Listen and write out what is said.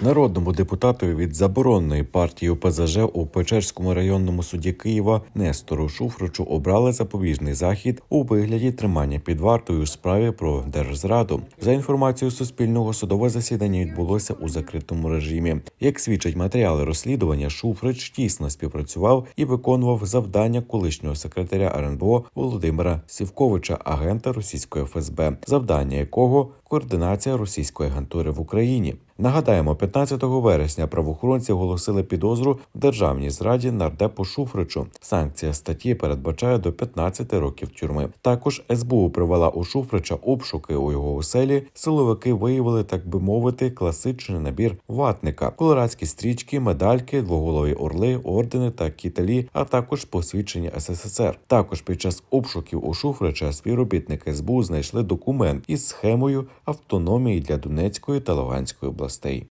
Народному депутатові від забороненої партії ОПЗЖ у Печерському районному суді Києва Нестору Шуфричу обрали запобіжний захід у вигляді тримання під вартою у справі про держзраду. За інформацією Суспільного, судове засідання відбулося у закритому режимі. Як свідчать матеріали розслідування, Шуфрич тісно співпрацював і виконував завдання колишнього секретаря РНБО Володимира Сівковича, агента російської ФСБ, завдання якого координація російської агентури в Україні. Нагадаємо, 15 вересня правоохоронці оголосили підозру в державній зраді нардепу Шуфричу. Санкція статті передбачає до 15 років тюрми. Також СБУ привела у Шуфрича обшуки у його оселі. Силовики виявили, так би мовити, класичний набір ватника: колорадські стрічки, медальки, двоголові орли, ордени та кітелі, а також посвідчення СССР. Також під час обшуків у Шуфрича співробітники СБУ знайшли документ із схемою автономії для Донецької та Луганської областей. paprastai.